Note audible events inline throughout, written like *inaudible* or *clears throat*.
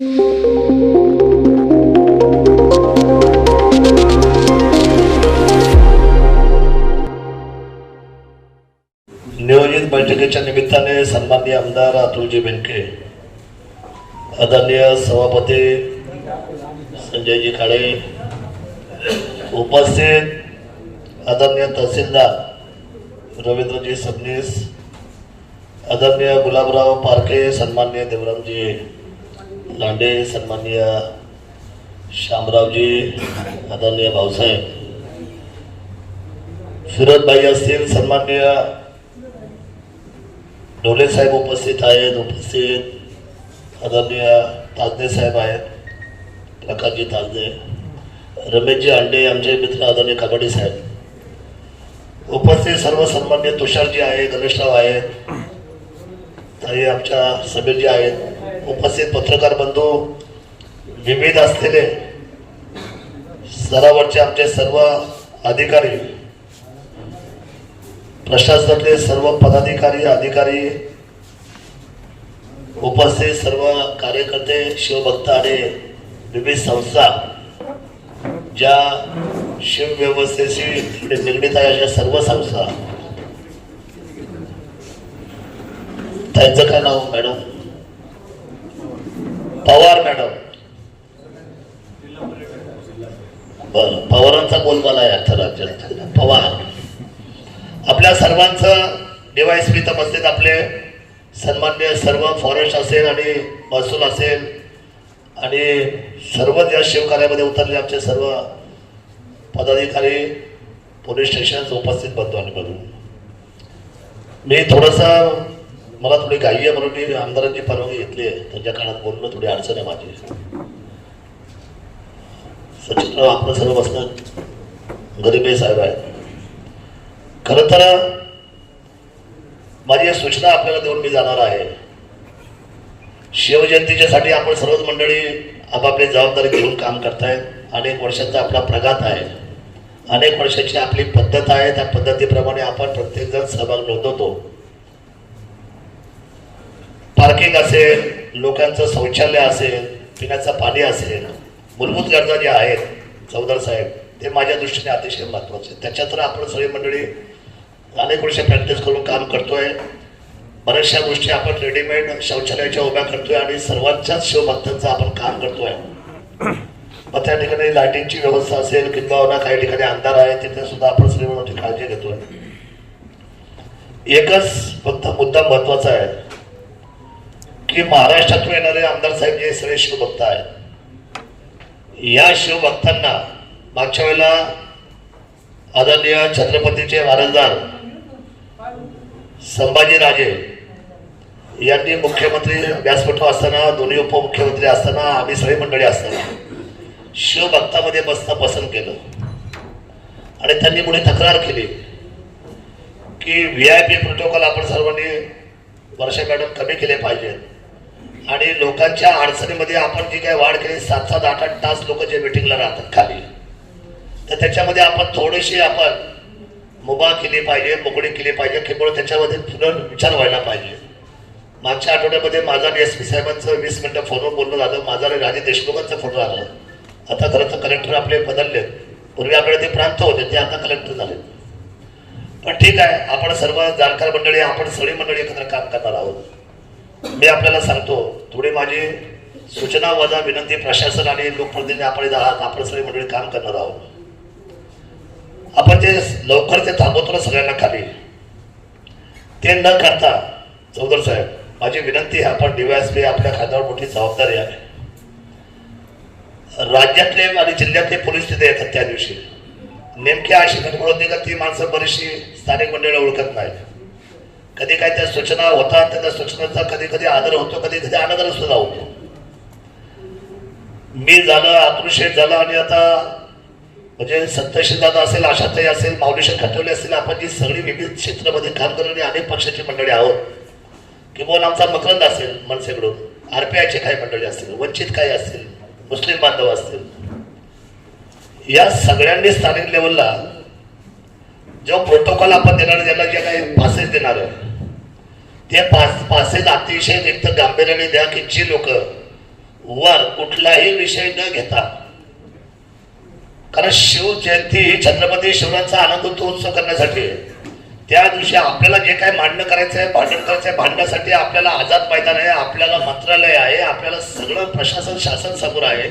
नियोजित बैठकीच्या निमित्ताने सन्माननीय आमदार अतुलजी बेनके आदरणीय सभापती संजयजी काळे उपस्थित आदरणीय तहसीलदार रवींद्रजी सबनीस आदरणीय गुलाबराव पारखे सन्माननीय देवरामजी लांडे सन्माननीय शामरावजी आदरणीय भाऊसाहेब, फिरोजबाई असतील सन्माननीय ढोले साहेब उपस्थित आहेत, उपस्थित आदरणीय ताजदे साहेब आहेत, प्रकाशजी ताजदे, रमेशजी अंडे आमचे मित्र आदरणीय कबड्डी साहेब. उपस्थित सर्व सन्मान्य तुषारजी आहे गणेशराव आहेत, ताई आमच्या समीरजी आहेत उपस्थित पत्रकार बंधू विविध असलेले स्तरावरचे आमचे सर्व अधिकारी प्रशासनातले सर्व पदाधिकारी अधिकारी उपस्थित सर्व कार्यकर्ते शिवभक्त आणि विविध संस्था ज्या शिवव्यवस्थेशी निगडीत आहे अशा सर्व संस्था. त्यांचं काय नाव मॅडम? पवार मॅडम. बर पवारांचा बोलबाला आहे अख्ख्या राज्यात. पवार. आपल्या सर्वांचं डिवायस तर बसलेत आपले सन्मान्य सर्व फॉरेस्ट असेल आणि महसूल असेल आणि सर्व ज्या शिवकार्यामध्ये उतरले आमचे सर्व पदाधिकारी पोलीस स्टेशन उपस्थित बंधू आणि बघून मी थोडंसं मला थोडी घाई म्हणून मी आमदारांची परवानगी घेतली आहे. त्यांच्या काळात बोलणं थोडी अडचण आहे माझी. सचिनराव आपलं सर्व बसणं गरीबे साहेब आहेत. खर तर माझी सूचना आपल्याला देऊन मी जाणार आहे. शिवजयंतीच्या साठी आपण सर्वच मंडळी आपापली जबाबदारी घेऊन काम करतायत अनेक वर्षाचा आपला प्रघात आहे. अनेक वर्षाची आपली पद्धत आहे. त्या पद्धतीप्रमाणे आपण प्रत्येकजण सहभाग नोंदवतो. पार्किंग असेल लोकांचं शौचालय असेल पिण्याचं पाणी असेल मूलभूत गरजा ज्या आहेत चौधर साहेब ते माझ्या दृष्टीने अतिशय महत्त्वाचं. आहे त्याच्यात तर आपण सगळी मंडळी अनेक वर्ष प्रॅक्टिस करून काम करतोय. बऱ्याचशा गोष्टी आपण रेडीमेड शौचालयाच्या उभ्या करतोय आणि सर्वांच्याच शिवभक्तांचं आपण काम करतोय. *clears throat* मग त्या ठिकाणी लाईटिंगची व्यवस्था असेल किंवा काही ठिकाणी अंधार आहे तिथे सुद्धा आपण सगळी काळजी घेतोय. एकच फक्त मुद्दा महत्त्वाचा आहे. की महाराष्ट्रातून येणारे आमदार साहेब जे सगळे शिवभक्त आहेत या शिवभक्तांना मागच्या वेळेला आदरणीय छत्रपतीचे वारसदार संभाजीराजे यांनी मुख्यमंत्री व्यासपीठ असताना दोन्ही उपमुख्यमंत्री असताना आम्ही सगळी मंडळी असताना शिवभक्तामध्ये बसणं पसंत केलं. आणि त्यांनी पुढे तक्रार केली की व्ही आय पी प्रोटोकॉल आपण सर्वांनी वर्षा मॅडम कमी केले पाहिजेत. आणि लोकांच्या अडचणीमध्ये आपण जी काही वाढ केली सात सात आठ आठ तास लोक जे मिटिंगला राहतात खाली. तर त्याच्यामध्ये आपण थोडीशी आपण मुभा केली पाहिजे मोकळी केली पाहिजे केवळ त्याच्यामध्ये पुनर् विचार व्हायला पाहिजे. मागच्या आठवड्यामध्ये माझा आणि एस पी साहेबांचं वीस मिनटं फोनवर बोलणं झालं माझा आणि राजे देशमुखांचं फोन आला आता खरं तर कलेक्टर आपले बदलले पूर्वी आपल्याला ते प्रांत होते ते आता कलेक्टर झाले पण ठीक आहे आपण सर्व जाणकार मंडळी आपण सगळी मंडळी एकत्र काम करणार आहोत. मी आपल्याला सांगतो थोडी माझी सूचना वजा विनंती प्रशासन आणि लोकप्रतिनिधी आपण आहात. आपण सगळे मंडळी काम करणार आहोत. आपण ते लवकर ते थांबवतो ना सगळ्यांना खाली. ते न करता चौधरी साहेब माझी विनंती आहे आपण डीवायएसपी आपल्या खात्यावर मोठी जबाबदारी आहे. राज्यातले आणि जिल्ह्यातले पोलीस तिथे येतात त्या दिवशी. नेमकी अशी घटना होती का ती माणसं बरीचशी स्थानिक मंडळी ओळखत नाहीत. कधी काय त्या सूचना होतात त्या सूचनांचा कधी कधी आदर होतो कधी कधी अनादर सुद्धा होतो. मी झालं अतुल झालं आणि आता म्हणजे सत्यशील दादा असेल आशाताई असेल माऊलीशे खटवले असतील आपण जी सगळी विविध क्षेत्रामध्ये काम करणारी अनेक पक्षाची मंडळी आहोत. किंवा आमचा मकरंद असेल मनसेकडून आरपीआयचे काही मंडळी असतील वंचित काही असतील मुस्लिम बांधव असतील. या सगळ्यांनी स्थानिक लेवलला जो प्रोटोकॉल आपण देणार ज्याला जे काही पासेस देणार आहे ते पास पासेस अतिशय व्यक्त गांभीर्याने द्या की जी लोक. वर कुठलाही विषय न घेता. कारण शिव जयंती ही छत्रपती शिवरायांचा आनंद उत्सव करण्यासाठी त्या दिवशी आपल्याला जे काय मांडणं करायचं आहे भांडण करायचं आहे भांडण्यासाठी आपल्याला आझाद मैदान आहे आपल्याला मंत्रालय आहे आपल्याला सगळं प्रशासन शासन समोर आहे.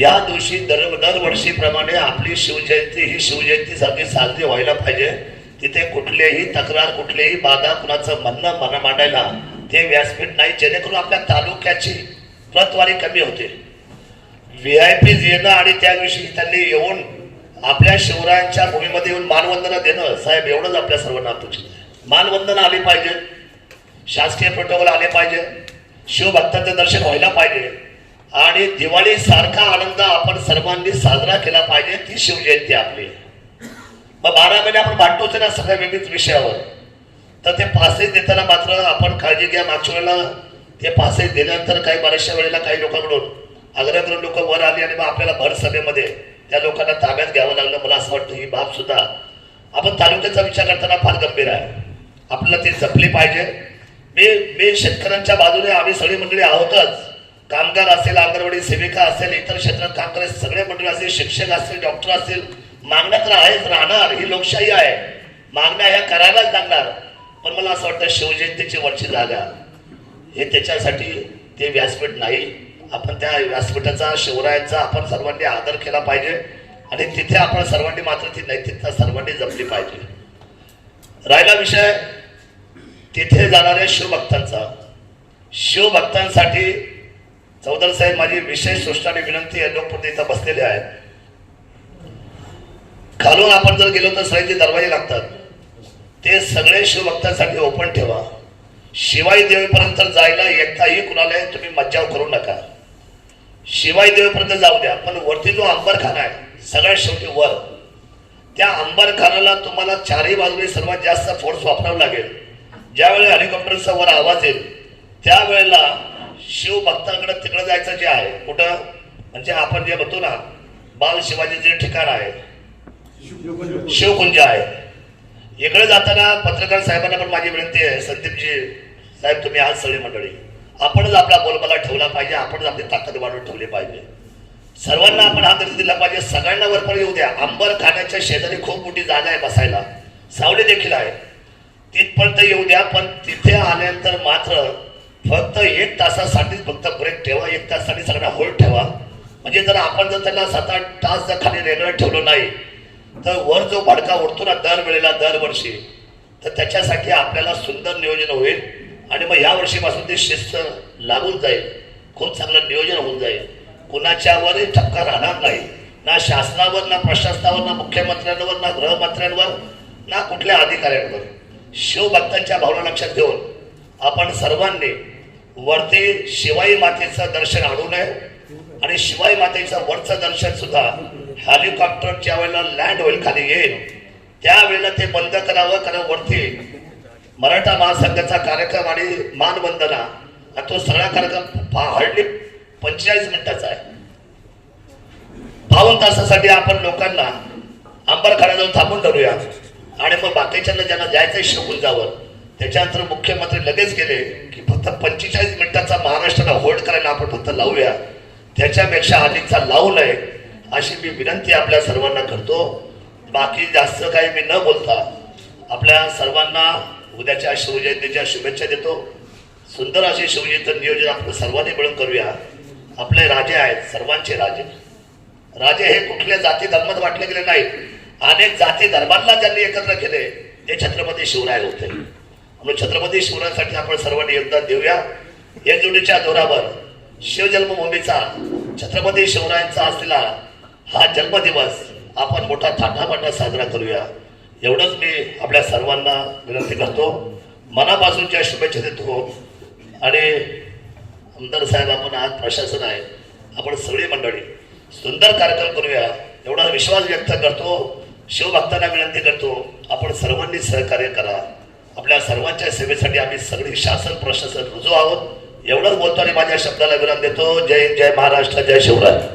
या दिवशी दर दरवर्षीप्रमाणे आपली शिवजयंती ही शिवजयंती सारखी साजरी व्हायला पाहिजे. तिथे कुठलेही तक्रार कुठलेही बाधा कुणाचं म्हणणं मन मांडायला ते व्यासपीठ नाही. जेणेकरून आपल्या तालुक्याची प्रतवारी कमी होते व्ही आय पी येणं आणि त्याविषयी त्यांनी येऊन आपल्या शिवरायांच्या भूमीमध्ये येऊन मानवंदना देणं साहेब एवढंच आपल्या सर्वांना अपेक्षित मानवंदना आली पाहिजे. शासकीय प्रोटोकॉल आले पाहिजे. शिवभक्तांचं दर्शन व्हायला पाहिजे. आणि दिवाळीसारखा आनंद आपण सर्वांनी साजरा केला पाहिजे ती शिवजयंती आपली मग बारा महिने आपण वाटतोच ना सगळ्या विविध विषयावर. तर ते पासेस देताना मात्र आपण काळजी घ्या मागच्या वेळेला ते पासेस दिल्यानंतर काही बऱ्याचशा वेळेला काही लोकांकडून आग्रह लोक वर आली आणि मग आपल्याला भर सभेमध्ये त्या लोकांना ताब्यात घ्यावं लागलं. मला असं वाटतं ही बाब सुद्धा आपण तालुक्याचा विचार करताना फार गंभीर आहे. आपल्याला ती जपली पाहिजे. मी मी शेतकऱ्यांच्या बाजूने आम्ही सगळी मंडळी आहोतच. कामगार असेल अंगणवाडी सेविका असेल इतर क्षेत्रात काम करायचे सगळे मंडळी असतील शिक्षक असतील डॉक्टर असतील मागण्या तर आहेच राहणार ही लोकशाही आहे. मागण्या ह्या करायलाच लागणार. पण मला असं वाटतं शिवजयंतीची वरची जागा हे त्याच्यासाठी ते व्यासपीठ नाही. आपण त्या व्यासपीठाचा शिवरायांचा आपण सर्वांनी आदर केला पाहिजे. आणि तिथे आपण सर्वांनी मात्र ती नैतिकता सर्वांनी जपली पाहिजे. राहिला विषय तिथे जाणाऱ्या शिवभक्तांचा. शिवभक्तांसाठी चौधरी साहेब माझी विशेष सूचना आणि विनंती आहे लोकप्रती इथं बसलेले आहेत. खालून आपण जर गेलो तर सगळ्यांचे दरवाजे लागतात. ते सगळे शिवभक्तांसाठी ओपन ठेवा. शिवाई देवीपर्यंत जायला एकदाही कुणाला तुम्ही मज्जाव करू नका. शिवाई देवीपर्यंत जाऊ द्या पण वरती जो अंबरखाना आहे सगळ्यात शेवटी वर. त्या अंबरखानाला तुम्हाला चारही बाजूने सर्वात जास्त फोर्स वापरावा लागेल. ज्यावेळी हेलिकॉप्टरचा वर आवाज येईल त्यावेळेला शिवभक्तांकडे तिकडे जायचं जे आहे कुठं? म्हणजे आपण जे म्हणतो ना बाल शिवाजीचे ठिकाण आहे शिवकुंज आहे. इकडे जाताना पत्रकार साहेबांना पण माझी विनंती आहे. संदीपजी साहेब तुम्ही आज सगळी मंडळी. आपणच आपला बोलबाला ठेवला पाहिजे. आपणच आपली ताकद वाढवून ठेवली पाहिजे. सर्वांना आपण हा निर्णय दिला पाहिजे. सगळ्यांना वरपर येऊ द्या. आंबर खाण्याच्या शेजारी खूप मोठी जागा आहे बसायला. सावली देखील आहे. तिथपर्यंत येऊ द्या पण तिथे आल्यानंतर मात्र फक्त एक तासासाठीच फक्त ब्रेक ठेवा. एक तासासाठी सगळ्यांना होल्ड ठेवा. म्हणजे जर आपण जर त्यांना सात आठ तास जर खाली रेल्वे ठेवलं नाही तर वर जो भडका उडतो ना दर वेळेला दरवर्षी तर त्याच्यासाठी आपल्याला सुंदर नियोजन होईल. आणि मग या वर्षीपासून ते शिस्त लागून जाईल. खूप चांगलं नियोजन होऊन जाईल. कुणाच्यावरही ठपका राहणार नाही. ना शासनावर ना प्रशासनावर ना मुख्यमंत्र्यांवर ना गृहमंत्र्यांवर ना कुठल्या अधिकाऱ्यांवर. शिवभक्तांच्या भावना लक्षात घेऊन आपण सर्वांनी वरती शिवाई मातेचं दर्शन आणू नये. आणि शिवाई मातेचं वरचं दर्शन सुद्धा हेलिकॉप्टर ज्या वेळेला लँड होईल खाली येईल. त्यावेळेला ते बंद करावं कारण वरती मराठा महासंघाचा कार्यक्रम आणि मानवंदना तो सगळा कार्यक्रम हार्डली पंचेचाळीस मिनिटाचा आहे. बावन्न तासासाठी आपण लोकांना अंबरखाना जाऊन थांबून धरूया. आणि मग बाकीच्यांना ज्यांना जायचं जावं त्याच्यानंतर मुख्यमंत्री लगेच गेले की फक्त पंचेचाळीस मिनिटाचा महाराष्ट्राला होल्ड करायला आपण फक्त लावूया. त्याच्यापेक्षा आधीचा लावू नये. अशी मी विनंती आपल्या सर्वांना करतो. बाकी जास्त काही मी न बोलता आपल्या सर्वांना उद्याच्या शिवजयंतीच्या शुभेच्छा देतो. सुंदर असे शिवजयंती नियोजन आपण सर्वांनी मिळून करूया. आपले राजे आहेत सर्वांचे राजे. राजे हे कुठल्या जाती धर्मात वाटले गेले नाहीत. अनेक जाती धर्मांना ज्यांनी एकत्र केले ते छत्रपती शिवराय होते. म्हणून छत्रपती शिवरायांसाठी आपण सर्वांनी योगदान देऊया. एकजुटीच्या जोरावर शिवजन्मभूमीचा छत्रपती शिवरायांचा असलेला हा जन्मदिवस आपण मोठा थाटामाटा साजरा करूया. एवढंच मी आपल्या सर्वांना विनंती करतो. मनापासूनच्या शुभेच्छा देतो. आणि आमदार साहेब आपण आज प्रशासन आहे. आपण सगळी मंडळी सुंदर कार्यक्रम करूया. एवढा विश्वास व्यक्त करतो. शिवभक्तांना विनंती करतो. आपण सर्वांनी सहकार्य करा. आपल्या सर्वांच्या सेवेसाठी आम्ही सगळी शासन प्रशासन रुजू आहोत. एवढंच बोलतो आणि माझ्या शब्दाला विराम देतो. जय जय महाराष्ट्र जय शिवराय.